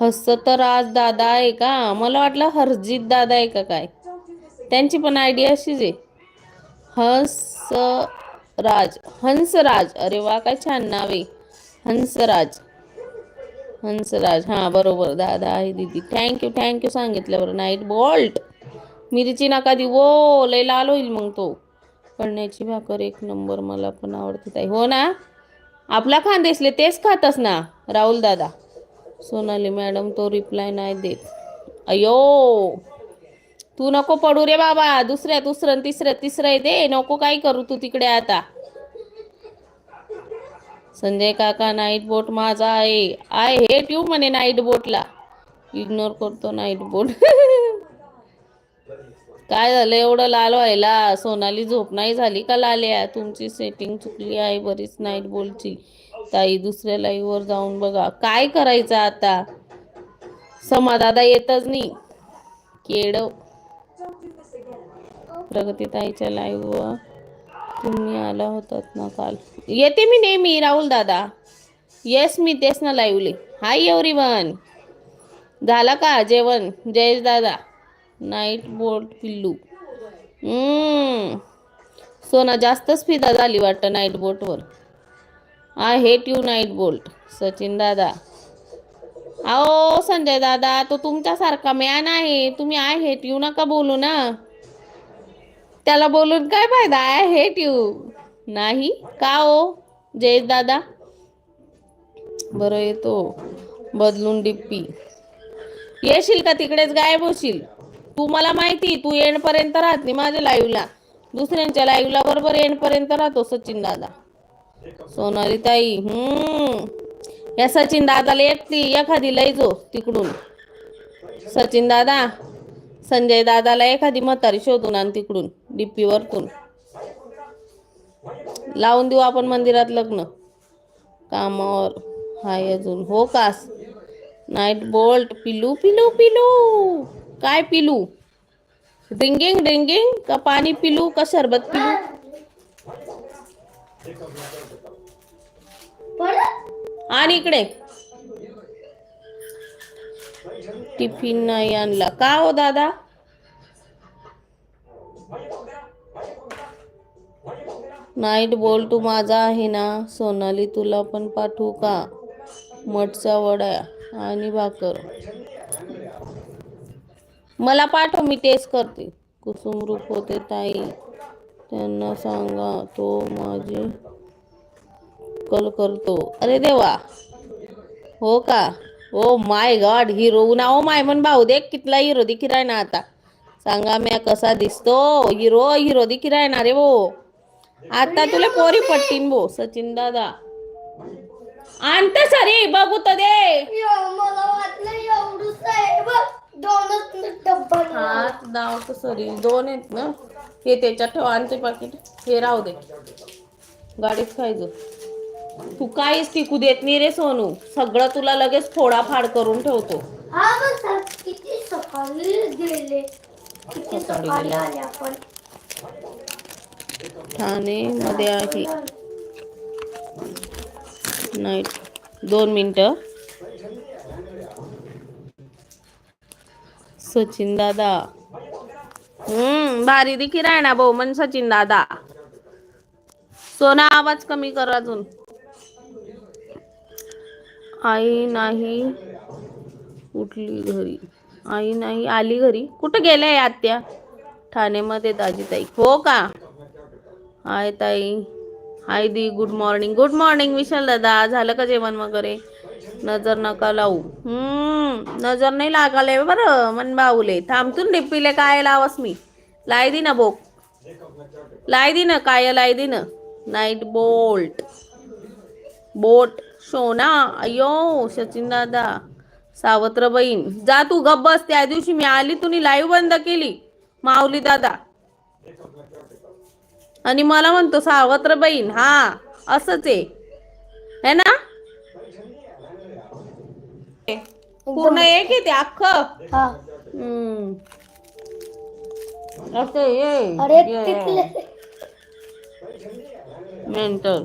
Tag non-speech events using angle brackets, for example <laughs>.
हस्त तर आज दादा आहे का? मला वाटलं हरजित दादा आहे का काय? त्यांची पण आयडिया अशीच आहे. हंसराज हंसराज. अरे वा काय छान नाव आहे. हंसराज. हंसराज हां बरोबर. दादा आहे दीदी. थँक्यू थँक्यू सांगितल्यावर. नाईट बॉल्ट मिरची नका दी वो हो, लय लाल होईल मग तो. कळण्याची भाकर एक नंबर मला पण आवडते ताई. हो ना? आपला खांदेसले तेच खातस ना राहुल दादा? सोनाली मॅडम तो रिप्लाय नाही देत. अयो तू नको पडू रे बाबा. दुसऱ्या दुसऱ्या तिसऱ्या तिसऱ्या दे नको काय करू तू तिकडे आता. संजय काका नाईट बोट माझा आहे. आय हेट यू म्हणे नाईट बोटला इग्नोर करतो नाईट बोट <laughs> काय झालं? एवढं लाल व्हायला. सोनाली झोप नाही झाली का लाल्या? तुमची सेटिंग चुकली आहे बरीच नाईट बोलची. ताई दुसऱ्या लाईव्हवर जाऊन बघा. काय करायचं आता? समाधादा येतच नाही. केड प्रगती ताईच्या लाईव्हवर तुम्ही आला होतात ना काल. येते मी नेहमी राहुल दादा. येस मी तेच ना लाईव्हली हाय एव्हरी वन झाला का जेवण? जयेश दादा. नाईट बोल्ट पिल्लू. सोना जास्तच फिदा झाली वाटतं night बोटवर. I hate you night bolt Sachin दादा. अहो संजय दादा तो तुमच्यासारखा मॅन आहे. तुम्ही आय हेट यू नका बोलू ना. त्याला बोलून काय फायदा आय हेट यू नाही? का ओ जयेश दादा? बरं येतो. बदलून डिप्पी. येशील का तिकडेच गायब होशील? तू मला माहिती तू येणपर्यंत राहत नाही माझ्या लाईव्हला दुसऱ्यांच्या लाईव्हला बरोबर एंडपर्यंत राहतो सचिन दादा. सोनाली ताई हम्म. या सचिन दादाला येतली एखादी लय जो तिकडून. सचिन दादा संजय दादाला एखादी म्हातारी शोधून आण तिकडून डीपी वरतून लावून देऊ आपण मंदिरात लग्न. कामावर. हाय अजून. हो कास. Night bolt. पिलू पिलू पिलू. काय पिलू? ड्रिंकिंग ड्रिंकिंग का पाणी पिलू का सरबत पिलू? आणि इकडे. टिफिन नाही आणला. का हो दादा? नाईट बोल तू माझा आहे ना. सोनाली तुला पण पाठवू का? मठचा वडा आणि भाकर. मला पाठव मी टेस्ट करते. कुसुम रूप होते ताई. त्यांना सांगा तो माझी कल करतो. अरे देवा. हो का? ओ माय गॉड हिरो ना. ओ माय म्हण भाऊ देख कितला हिरो दिखी राय ना आता. सांगा म्या कसा दिसतो? हिरो हिरो दिखी राय ना रे वो आता तुला पोरी पट्टीन भो सचिन दादा. आणते सरी बघू तर दे मला वाटलं एवढंच आहे बघ दोनच डब्बा हात दाव सरी दोन आहेत ना? हे त्याच्यात ठेव आणते पाकिट. हे राहू दे. गाडीत खायचं. तू काहीच टिकू देत नाही रे सोनू. सगळं तुला लगेच फोडाफाड करून ठेवतो. मग सर किती सकाळी गेले? किती सकाळी आले आपण? ठाणे मध्ये आहे. नाईट. दोन मिनटं. सचिन दादा. हम्म भारी दिखी राय ना भाऊ मन सचिन दादा. सोना आवाज कमी कर अजून. आई नाही उठली घरी. आई नाही आली घरी. कुठं गेल्या आत्या? ठाणेमध्ये दाजी ताई हो का? हाय ताई. हाय दी good morning good morning Vishal दादा. झालं का जेवण वगैरे? नजर नका लावू. हम्म नजर नाही लागाले बरं मन बाऊले. थांबतून डिप्पीले काय लावस मी? लाई दी ना बोक लाई दी ना काय लाय दी ना. नाईट बोल्ट बोट सोना अयो सचिन दादा सावत्र बहीण जा तू गप बस. त्या दिवशी मी आली तुम्ही लाईव्ह बंद केली. माऊली दादा. आणि मला म्हणतो सावत्र बहीण हा असंच आहे. है ना? पूर्ण एक येते अख्खं. हा. हम्म. असं ये अरे तिथले. मेंटल.